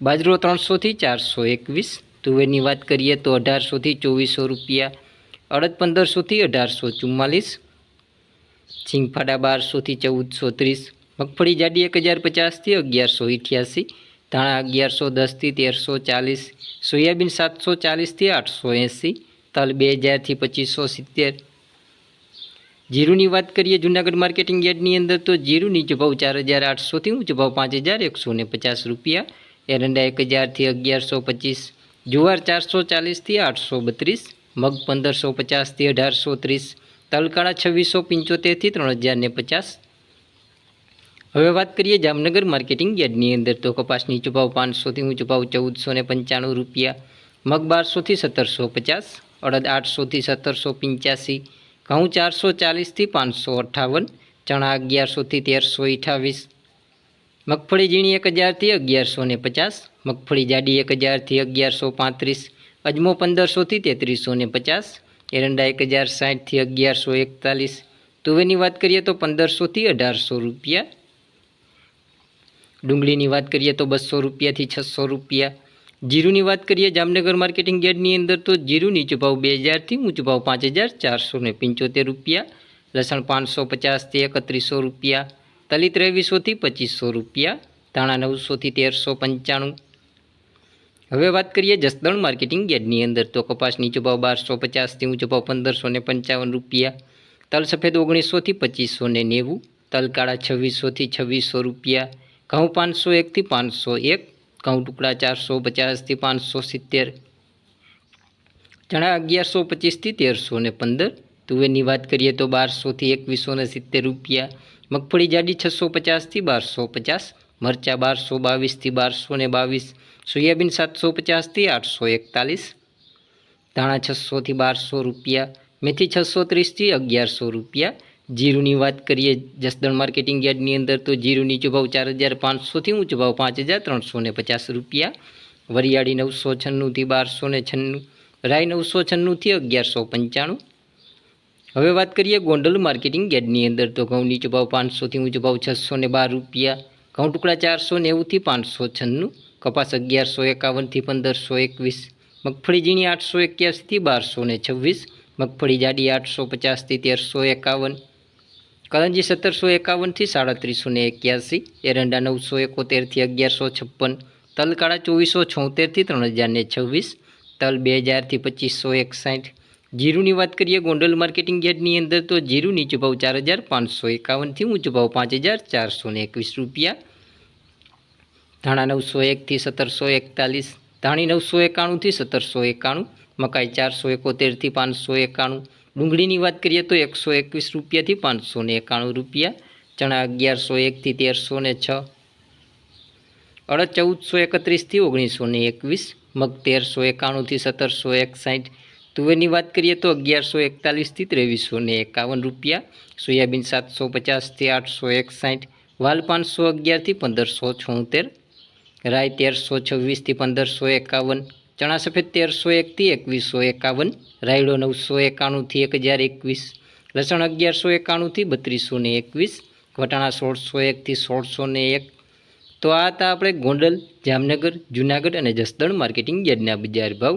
બાજરો ત્રણસોથી ચારસો એકવીસ. તુવેરની વાત કરીએ તો અઢારસોથી ચોવીસો રૂપિયા. અડદ પંદરસોથી અઢારસો ચુમ્માલીસ. સિંગફાડા બારસોથી ચૌદસો ત્રીસ. મગફળી જાડી એક હજાર પચાસથી અગિયારસો અઠ્યાસી ધાણા અગિયારસો દસથી તેરસો ચાલીસ. સોયાબીન સાતસો ચાલીસથી આઠસો એંસી. તલ બે હજારથી પચીસો સિત્તેર. જીરુની વાત કરીએ જૂનાગઢ માર્કેટિંગ યાર્ડની અંદર તો જીરુની નીચો ભાવ ચાર હજાર આઠસોથી ઊંચો ભાવ પાંચ હજાર એકસો ને પચાસ રૂપિયા. એરંડા એક હજારથી અગિયારસો પચીસ, જુવાર ચારસો ચાલીસથી આઠસો બત્રીસ, મગ પંદરસો પચાસથી અઢારસો ત્રીસ, તલકાળા છવ્વીસો પંચોતેરથી ત્રણ હજાર ને પચાસ. હવે વાત કરીએ જામનગર માર્કેટિંગ યાર્ડની અંદર તો કપાસની નીચો પાંચસોથી ઊંચો ભાવ ચૌદસો ને પંચાણું રૂપિયા, મગ બારસોથી સત્તરસો પચાસ, અડદ આઠસોથી સત્તરસો પંચ્યાસી, ઘઉં ચારસો ચાલીસથી પાંચસો અઠ્ઠાવન ચણા અગિયારસોથી તેરસો અઠ્ઠાવીસ મગફળી ઝીણી એક હજારથી અગિયારસો ને પચાસ, મગફળી જાડી એક હજારથી અગિયારસો પાંત્રીસ, અજમો પંદરસોથી તેત્રીસો ને પચાસ, એરંડા એક હજાર સાઠથી અગિયારસો એકતાલીસ. તુવેરની વાત કરીએ તો પંદરસોથી અઢારસો રૂપિયા. ડુંગળીની વાત કરીએ તો બસો રૂપિયાથી છસો રૂપિયા. જીરુની વાત કરીએ જામનગર માર્કેટિંગ યાર્ડની અંદર તો જીરું નીચો ભાવ બે હજારથી ઊંચો ભાવ પાંચ હજાર ચારસો ને પંચોતેર રૂપિયા. લસણ પાંચસો પચાસથી એકત્રીસો રૂપિયા. તલી ત્રેવીસોથી પચીસો રૂપિયા, ધાણા નવસોથી તેરસો પંચાણું. હવે વાત કરીએ જસદણ માર્કેટિંગ યાર્ડની અંદર. તો કપાસ નીચો ભાવ બારસો પચાસથી ઊંચો ભાવ પંદરસો ને પંચાવન રૂપિયા. તલ સફેદ ઓગણીસોથી પચીસો ને નેવું. તલ કાળા છવ્વીસોથી છવ્વીસો રૂપિયા. ઘઉં પાંચસો એકથી પાંચસો એક. ઘઉં ટુકડા ચારસો પચાસથી પાંચસો સિત્તેર. ચણા અગિયારસો પચીસથી તેરસો ને પંદર. તુવેરની વાત કરીએ તો બારસોથી એકવીસો ને સિત્તેર રૂપિયા. મગફળી જાડી છસો પચાસથી બારસો પચાસ, મરચાં બારસો બાવીસથી બારસો ને બાવીસ, સોયાબીન સાતસો પચાસથી આઠસો એકતાલીસ, ધાણા છસોથી બારસો રૂપિયા, મેથી છસો ત્રીસથી અગિયારસો રૂપિયા. જીરુની વાત કરીએ જસદણ માર્કેટિંગ યાર્ડની અંદર તો જીરું નીચો ભાવ ચાર હજાર પાંચસોથી ઊંચો ભાવ પાંચ હજાર ત્રણસો ને પચાસ રૂપિયા. વરિયાળી નવસો છન્નુંથી બારસો ને છન્નું રાય નવસો છન્નુંથી અગિયારસો પંચાણું હવે વાત કરીએ ગોંડલ માર્કેટિંગ યાર્ડની અંદર. તો ઘઉં નીચો ભાવ પાંચસોથી ઊંચો ભાવ છસો ને બાર રૂપિયા. ઘઉં ટુકડા ચારસો નેવુંથી પાંચસો છન્નું કપાસ અગિયારસો એકાવનથી પંદરસો એકવીસ. મગફળી ઝીણી આઠસો એક્યાસીથી બારસો ને છવ્વીસ. મગફળી જાડી આઠસો પચાસથી તેરસો એકાવન કરંજી સત્તરસો એકાવનથી સાડત્રીસો ને એક્યાસી. એરંડા નવસો એકોતેરથી અગિયારસો છપ્પન. તલ કાળા ચોવીસો છોતેરથી ત્રણ હજાર છવ્વીસ. તલ બે હજારથી પચીસો એકસાઠ. જીરુની વાત કરીએ, ગોંડલ માર્કેટિંગ યાર્ડની અંદર તો જીરું નીચો ભાવ ચાર હજાર પાંચસો એકાવનથી ઊંચો ભાવ પાંચ હજાર ચારસો ને એકવીસ રૂપિયા. ધાણા નવસો એકથી સત્તરસો એકતાલીસ, ધાણી નવસો એકાણુંથી સત્તરસો એકાણું, મકાઈ ચારસો એકોતેરથી પાંચસો એકાણું, ડુંગળીની વાત કરીએ તો એકસો એકવીસ રૂપિયાથી પાંચસો ને એકાણું રૂપિયા, ચણા અગિયારસો એકથી તેરસો ને છ, અડદ ચૌદસો એકત્રીસથી ઓગણીસો ને એકવીસ, મગ તેરસો એકાણુંથી સત્તરસો એકસાઠ તુવેરની વાત કરીએ તો અગિયારસો એકતાલીસથી ત્રેવીસો ને એકાવન રૂપિયા, સોયાબીન સાતસો પચાસથી આઠસો એકસાઠ, વાલ પાંચસો અગિયારથી પંદરસો છોતેર રાય તેરસો છવ્વીસથી પંદરસો એકાવન, ચણા સફેદ તેરસો એકથી એકવીસો એકાવન, રાયડો નવસો એકાણુંથી એક હજાર એકવીસ, લસણ અગિયારસો એકાણુંથી બત્રીસો ને એકવીસ, વટાણા સોળસો એકથી સોળસો ને એક. તો આ હતા આપણે ગોંડલ, જામનગર, જુનાગઢ અને જસદણ માર્કેટિંગ યાર્ડના બજાર ભાવ.